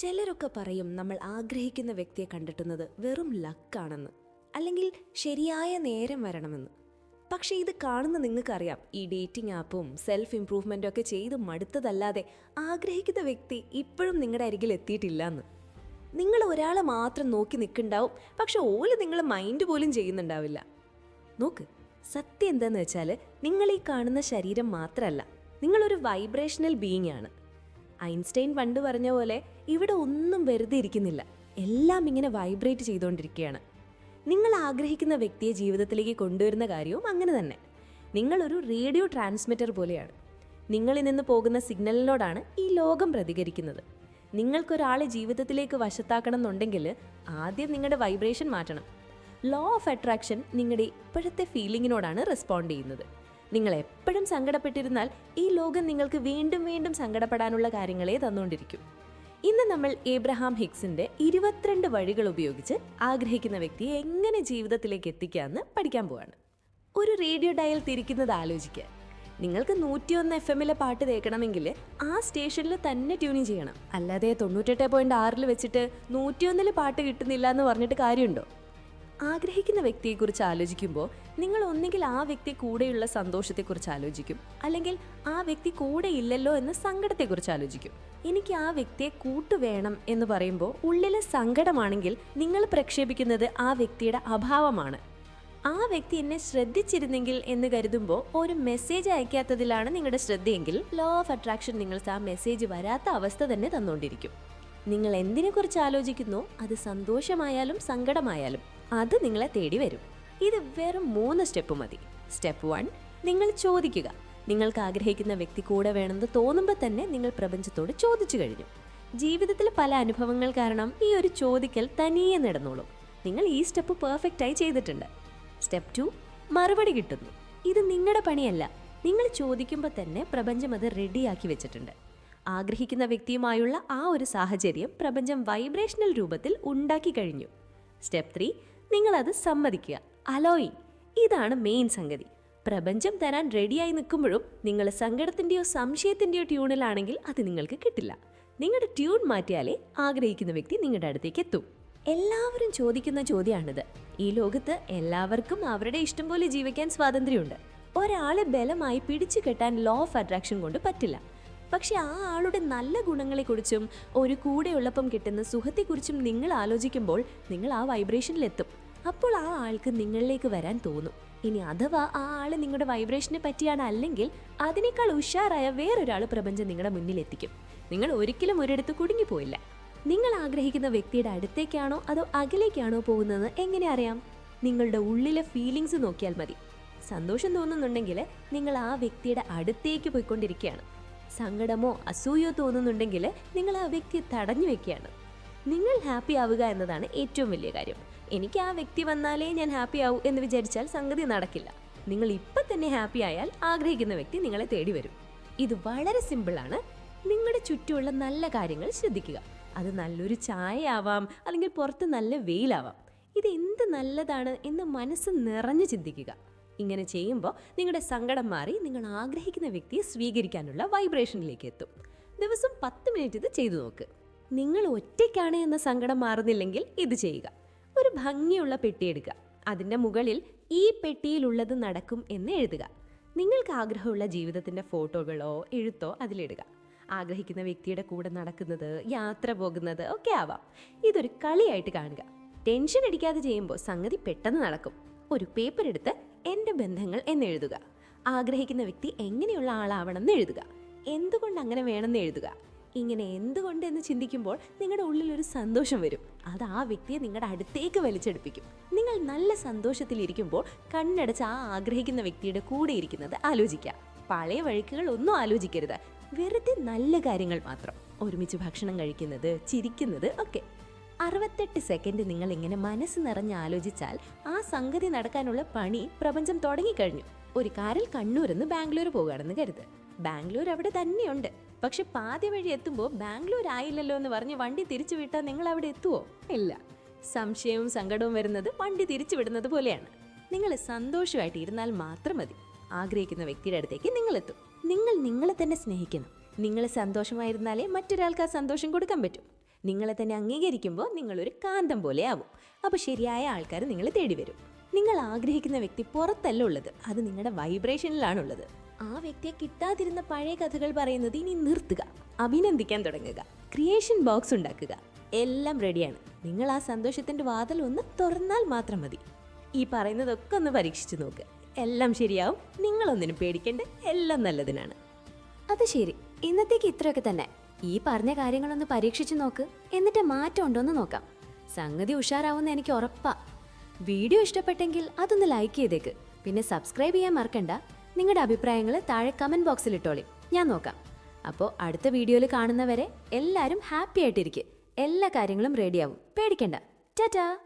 ചിലരൊക്കെ പറയും നമ്മൾ ആഗ്രഹിക്കുന്ന വ്യക്തിയെ കണ്ടെത്തുന്നത് വെറും ലക്കാണെന്ന് അല്ലെങ്കിൽ ശരിയായ നേരം വരണമെന്ന്. പക്ഷെ ഇത് കാണുന്ന നിങ്ങൾക്കറിയാം ഈ ഡേറ്റിംഗ് ആപ്പും സെൽഫ് ഇംപ്രൂവ്മെന്റും ഒക്കെ ചെയ്ത് മടുത്തതല്ലാതെ ആഗ്രഹിക്കുന്ന വ്യക്തി ഇപ്പോഴും നിങ്ങളുടെ അരികിൽ എത്തിയിട്ടില്ല എന്ന് നിങ്ങൾ ഒരാളെ മാത്രം നോക്കി നിൽക്കുന്നുണ്ടാവും പക്ഷെ ഓൽ നിങ്ങൾ മൈൻഡ് പോലും ചെയ്യുന്നുണ്ടാവില്ല. നോക്ക് സത്യം എന്താന്ന് വെച്ചാൽ നിങ്ങൾ ഈ കാണുന്ന ശരീരം മാത്രമല്ല നിങ്ങളൊരു വൈബ്രേഷണൽ ബീയിങ് ആണ്. ഐൻസ്റ്റൈൻ പണ്ട് പറഞ്ഞ പോലെ ഇവിടെ ഒന്നും വെറുതെ ഇരിക്കുന്നില്ല. എല്ലാം ഇങ്ങനെ വൈബ്രേറ്റ് ചെയ്തുകൊണ്ടിരിക്കുകയാണ് നിങ്ങൾ ആഗ്രഹിക്കുന്ന വ്യക്തിയെ ജീവിതത്തിലേക്ക് കൊണ്ടുവരുന്ന കാര്യവും അങ്ങനെ തന്നെ. നിങ്ങളൊരു റേഡിയോ ട്രാൻസ്മിറ്റർ പോലെയാണ്. നിങ്ങളിൽ നിന്ന് പോകുന്ന സിഗ്നലിനോടാണ് ഈ ലോകം പ്രതികരിക്കുന്നത്. നിങ്ങൾക്കൊരാളെ ജീവിതത്തിലേക്ക് വശത്താക്കണം എന്നുണ്ടെങ്കിൽ ആദ്യം നിങ്ങളുടെ വൈബ്രേഷൻ മാറ്റണം. ലോ ഓഫ് അട്രാക്ഷൻ നിങ്ങളുടെ ഇപ്പോഴത്തെ ഫീലിങ്ങിനോടാണ് റെസ്പോണ്ട് ചെയ്യുന്നത്. നിങ്ങൾ എപ്പോഴും സങ്കടപ്പെട്ടിരുന്നാൽ ഈ ലോകം നിങ്ങൾക്ക് വീണ്ടും വീണ്ടും സങ്കടപ്പെടാനുള്ള കാര്യങ്ങളെ തന്നുകൊണ്ടിരിക്കും. ഇന്ന് നമ്മൾ ഏബ്രഹാം ഹിക്സിന്റെ ഇരുപത്തിരണ്ട് വഴികൾ ഉപയോഗിച്ച് ആഗ്രഹിക്കുന്ന വ്യക്തിയെ എങ്ങനെ ജീവിതത്തിലേക്ക് എത്തിക്കാമെന്ന് പഠിക്കാൻ പോവാണ്. ഒരു റേഡിയോ ഡയൽ തിരിക്കുന്നത് ആലോചിക്കുക. നിങ്ങൾക്ക് നൂറ്റിയൊന്ന് എഫ് എമ്മിലെ പാട്ട് കേൾക്കണമെങ്കിൽ ആ സ്റ്റേഷനിൽ തന്നെ ട്യൂണിങ് ചെയ്യണം. അല്ലാതെ തൊണ്ണൂറ്റെട്ട് പോയിന്റ് ആറിൽ വെച്ചിട്ട് നൂറ്റിയൊന്നിൽ പാട്ട് കിട്ടുന്നില്ല എന്ന് പറഞ്ഞിട്ട് കാര്യമുണ്ടോ? ആഗ്രഹിക്കുന്ന വ്യക്തിയെക്കുറിച്ച് ആലോചിക്കുമ്പോൾ നിങ്ങൾ ഒന്നുകിൽ ആ വ്യക്തി കൂടെയുള്ള സന്തോഷത്തെക്കുറിച്ച് ആലോചിക്കും അല്ലെങ്കിൽ ആ വ്യക്തി കൂടെ ഇല്ലല്ലോ എന്ന സങ്കടത്തെക്കുറിച്ച് ആലോചിക്കും. എനിക്ക് ആ വ്യക്തിയെ കൂട്ടുവേണം എന്ന് പറയുമ്പോൾ ഉള്ളിലെ സങ്കടമാണെങ്കിൽ നിങ്ങൾ പ്രക്ഷേപിക്കുന്നത് ആ വ്യക്തിയുടെ അഭാവമാണ്. ആ വ്യക്തി എന്നെ ശ്രദ്ധിച്ചിരുന്നെങ്കിൽ എന്ന് കരുതുമ്പോൾ ഒരു മെസ്സേജ് അയക്കാത്തതിലാണ് നിങ്ങളുടെ ശ്രദ്ധയെങ്കിൽ ലോ ഓഫ് അട്രാക്ഷൻ നിങ്ങൾക്ക് ആ മെസ്സേജ് വരാത്ത അവസ്ഥ തന്നെ തന്നുകൊണ്ടിരിക്കും നിങ്ങൾ എന്തിനെക്കുറിച്ച് ആലോചിക്കുന്നു? അത് സന്തോഷമായാലും സങ്കടമായാലും. അത് നിങ്ങളെ തേടി വരും. ഇത് വെറും മൂന്ന് സ്റ്റെപ്പ് മതി. സ്റ്റെപ്പ് വൺ നിങ്ങൾ ചോദിക്കുക. നിങ്ങൾക്ക് ആഗ്രഹിക്കുന്ന വ്യക്തി കൂടെ വേണമെന്ന് തോന്നുമ്പോൾ തന്നെ നിങ്ങൾ പ്രപഞ്ചത്തോട് ചോദിച്ചു കഴിഞ്ഞു. ജീവിതത്തിൽ പല അനുഭവങ്ങൾ കാരണം ഈ ഒരു ചോദിക്കൽ തനിയെ നടന്നോളും നിങ്ങൾ ഈ സ്റ്റെപ്പ് പെർഫെക്റ്റായി ചെയ്തിട്ടുണ്ട്. സ്റ്റെപ്പ് ടു മറുപടി കിട്ടുന്നു. ഇത് നിങ്ങളുടെ പണിയല്ല. നിങ്ങൾ ചോദിക്കുമ്പോൾ തന്നെ പ്രപഞ്ചം അത് റെഡിയാക്കി വെച്ചിട്ടുണ്ട്. ആഗ്രഹിക്കുന്ന വ്യക്തിയുമായുള്ള ആ ഒരു സാഹചര്യം പ്രപഞ്ചം വൈബ്രേഷണൽ രൂപത്തിൽ ഉണ്ടാക്കി കഴിഞ്ഞു. സ്റ്റെപ്പ് ത്രീ നിങ്ങളത് സമ്മതിക്കുക. അലോയി ഇതാണ് മെയിൻ സംഗതി. പ്രപഞ്ചം തരാൻ റെഡിയായി നിൽക്കുമ്പോഴും നിങ്ങൾ സങ്കടത്തിന്റെയോ സംശയത്തിന്റെയോ ട്യൂണിലാണെങ്കിൽ അത് നിങ്ങൾക്ക് കിട്ടില്ല. നിങ്ങളുടെ ട്യൂൺ മാറ്റിയാലേ ആഗ്രഹിക്കുന്ന വ്യക്തി നിങ്ങളുടെ അടുത്തേക്ക് എത്തും. എല്ലാവരും ചോദിക്കുന്ന ചോദ്യമാണിത്. ഈ ലോകത്ത് എല്ലാവർക്കും അവരുടെ ഇഷ്ടം പോലെ ജീവിക്കാൻ സ്വാതന്ത്ര്യമുണ്ട്. ഒരാളെ ബലമായി പിടിച്ചു കെട്ടാൻ ലോ ഓഫ് അട്രാക്ഷൻ കൊണ്ട് പറ്റില്ല. പക്ഷെ ആ ആളുടെ നല്ല ഗുണങ്ങളെക്കുറിച്ചും ഒരു കൂടെയുള്ളപ്പം കിട്ടുന്ന സുഖത്തെക്കുറിച്ചും നിങ്ങൾ ആലോചിക്കുമ്പോൾ നിങ്ങൾ ആ വൈബ്രേഷനിലെത്തും. അപ്പോൾ ആ ആൾക്ക് നിങ്ങളിലേക്ക് വരാൻ തോന്നും. ഇനി അഥവാ ആ ആൾ നിങ്ങളുടെ വൈബ്രേഷനെ പറ്റിയാണ് അല്ലെങ്കിൽ അതിനേക്കാൾ ഉഷാറായ വേറൊരാൾ പ്രപഞ്ചം നിങ്ങളുടെ മുന്നിലെത്തിക്കും. നിങ്ങൾ ഒരിക്കലും ഒരിടത്ത് കുടുങ്ങിപ്പോയില്ല നിങ്ങൾ ആഗ്രഹിക്കുന്ന വ്യക്തിയുടെ അടുത്തേക്കാണോ അതോ അകലേക്കാണോ പോകുന്നത് എങ്ങനെ അറിയാം? നിങ്ങളുടെ ഉള്ളിലെ ഫീലിങ്സ് നോക്കിയാൽ മതി. സന്തോഷം തോന്നുന്നുണ്ടെങ്കിൽ നിങ്ങൾ ആ വ്യക്തിയുടെ അടുത്തേക്ക് പോയിക്കൊണ്ടിരിക്കുകയാണ്. സങ്കടമോ അസൂയോ തോന്നുന്നുണ്ടെങ്കിൽ നിങ്ങൾ ആ വ്യക്തിയെ തടഞ്ഞു വെക്കുകയാണ്. നിങ്ങൾ ഹാപ്പി ആവുക എന്നതാണ് ഏറ്റവും വലിയ കാര്യം. എനിക്ക് ആ വ്യക്തി വന്നാലേ ഞാൻ ഹാപ്പി ആവൂ എന്ന് വിചാരിച്ചാൽ സംഗതി നടക്കില്ല. നിങ്ങൾ ഇപ്പം തന്നെ ഹാപ്പി ആയാൽ ആഗ്രഹിക്കുന്ന വ്യക്തി നിങ്ങളെ തേടി വരും. ഇത് വളരെ സിമ്പിളാണ് നിങ്ങളുടെ ചുറ്റുമുള്ള നല്ല കാര്യങ്ങൾ ശ്രദ്ധിക്കുക. അത് നല്ലൊരു ചായ ആവാം അല്ലെങ്കിൽ പുറത്ത് നല്ല വെയിലാവാം. ഇത് എന്ത് നല്ലതാണ് എന്ന് മനസ്സ് നിറഞ്ഞു ചിന്തിക്കുക. ഇങ്ങനെ ചെയ്യുമ്പോൾ നിങ്ങളുടെ സങ്കടം മാറി നിങ്ങൾ ആഗ്രഹിക്കുന്ന വ്യക്തിയെ സ്വീകരിക്കാനുള്ള വൈബ്രേഷനിലേക്ക് എത്തും. ദിവസം പത്ത് മിനിറ്റ് ഇത് ചെയ്തു നോക്ക്. നിങ്ങൾ ഒറ്റയ്ക്കാണ് എന്ന സങ്കടം മാറുന്നില്ലെങ്കിൽ ഇത് ചെയ്യുക. ഒരു ഭംഗിയുള്ള പെട്ടി എടുക്കുക. അതിന്റെ മുകളിൽ ഈ പെട്ടിയിലുള്ളത് നടക്കും എന്ന് എഴുതുക. നിങ്ങൾക്ക് ആഗ്രഹമുള്ള ജീവിതത്തിന്റെ ഫോട്ടോകളോ എഴുത്തോ അതിലിടുക. ആഗ്രഹിക്കുന്ന വ്യക്തിയുടെ കൂടെ നടക്കുന്നത് യാത്ര പോകുന്നത് ഒക്കെ ആവാം. ഇതൊരു കളിയായിട്ട് കാണുക. ടെൻഷൻ അടിക്കാതെ ചെയ്യുമ്പോൾ സംഗതി പെട്ടെന്ന് നടക്കും. ഒരു പേപ്പർ എടുത്ത് എന്റെ ബന്ധങ്ങൾ എന്നെഴുതുക ആഗ്രഹിക്കുന്ന വ്യക്തി എങ്ങനെയുള്ള ആളാവണം എന്ന് എഴുതുക. എന്തുകൊണ്ട് അങ്ങനെ വേണമെന്ന് എഴുതുക. ഇങ്ങനെ എന്തുകൊണ്ട് എന്ന് ചിന്തിക്കുമ്പോൾ നിങ്ങളുടെ ഉള്ളിൽ ഒരു സന്തോഷം വരും. അത് ആ വ്യക്തിയെ നിങ്ങളുടെ അടുത്തേക്ക് വലിച്ചെടുപ്പിക്കും. നിങ്ങൾ നല്ല സന്തോഷത്തിലിരിക്കുമ്പോൾ കണ്ണടച്ച് ആ ആഗ്രഹിക്കുന്ന വ്യക്തിയുടെ കൂടെ ഇരിക്കുന്നത് ആലോചിക്കുക. പഴയ വഴിക്കുകൾ ഒന്നും ആലോചിക്കരുത്. വെറുതെ നല്ല കാര്യങ്ങൾ മാത്രം. ഒരുമിച്ച് ഭക്ഷണം കഴിക്കുന്നത് ചിരിക്കുന്നത് ഒക്കെ. അറുപത്തെട്ട് സെക്കൻഡ് നിങ്ങൾ ഇങ്ങനെ മനസ്സ് നിറഞ്ഞ് ആലോചിച്ചാൽ ആ സംഗതി നടക്കാനുള്ള പണി പ്രപഞ്ചം തുടങ്ങിക്കഴിഞ്ഞു. ഒരു കാറിൽ കണ്ണൂരിൽ നിന്ന് ബാംഗ്ലൂർ പോകുകയാണെന്ന് കരുത്. ബാംഗ്ലൂർ അവിടെ തന്നെയുണ്ട്. പക്ഷെ പാതി വഴി എത്തുമ്പോൾ ബാംഗ്ലൂർ ആയില്ലല്ലോ എന്ന് പറഞ്ഞ് വണ്ടി തിരിച്ചു വിട്ടാൽ നിങ്ങൾ അവിടെ എത്തുമോ ഇല്ല. സംശയവും സങ്കടവും വരുന്നത് വണ്ടി തിരിച്ചു വിടുന്നത് പോലെയാണ്. നിങ്ങൾ സന്തോഷമായിട്ട് ഇരുന്നാൽ മാത്രം മതി. ആഗ്രഹിക്കുന്ന വ്യക്തിയുടെ അടുത്തേക്ക് നിങ്ങൾ എത്തും നിങ്ങൾ നിങ്ങളെ തന്നെ സ്നേഹിക്കുന്നു നിങ്ങൾ സന്തോഷമായിരുന്നാലേ മറ്റൊരാൾക്ക് ആ സന്തോഷം കൊടുക്കാൻ പറ്റും. നിങ്ങളെ തന്നെ അംഗീകരിക്കുമ്പോൾ നിങ്ങളൊരു കാന്തം പോലെ ആവും. അപ്പോൾ ശരിയായ ആൾക്കാർ നിങ്ങളെ തേടി വരും. നിങ്ങൾ ആഗ്രഹിക്കുന്ന വ്യക്തി പുറത്തല്ല ഉള്ളത്. അത് നിങ്ങളുടെ വൈബ്രേഷനിലാണുള്ളത്. ആ വ്യക്തിയെ കിട്ടാതിരുന്ന പഴയ കഥകൾ പറയുന്നത് ഇനി നിർത്തുക. അഭിനന്ദിക്കാൻ തുടങ്ങുക. ക്രിയേഷൻ ബോക്സ് ഉണ്ടാക്കുക. എല്ലാം റെഡിയാണ്. നിങ്ങൾ ആ സന്തോഷത്തിന്റെ വാതിൽ ഒന്ന് തുറന്നാൽ മാത്രം മതി. ഈ പറയുന്നതൊക്കെ ഒന്ന് പരീക്ഷിച്ചു നോക്കുക എല്ലാം ശരിയാവും. നിങ്ങളൊന്നിനും പേടിക്കേണ്ട എല്ലാം നല്ലതിനാണ്. അത് ശരി. ഇന്നത്തേക്ക് ഇത്രയൊക്കെ തന്നെ. ഈ പറഞ്ഞ കാര്യങ്ങളൊന്ന് പരീക്ഷിച്ചു നോക്ക്. എന്നിട്ട് മാറ്റം ഉണ്ടോന്ന് നോക്കാം. സംഗതി ഉഷാറാവുന്ന എനിക്ക് ഉറപ്പാ. വീഡിയോ ഇഷ്ടപ്പെട്ടെങ്കിൽ അതൊന്ന് ലൈക്ക് ചെയ്തേക്ക്. പിന്നെ സബ്സ്ക്രൈബ് ചെയ്യാൻ മറക്കണ്ട. നിങ്ങളുടെ അഭിപ്രായങ്ങൾ താഴെ കമന്റ് ബോക്സിൽ ഇട്ടോളി. ഞാൻ നോക്കാം. അപ്പോൾ അടുത്ത വീഡിയോയിൽ കാണുന്നവരെ എല്ലാവരും ഹാപ്പി ആയിട്ടിരിക്കുക എല്ലാ കാര്യങ്ങളും റെഡിയാവും പേടിക്കണ്ട. ടാറ്റാ!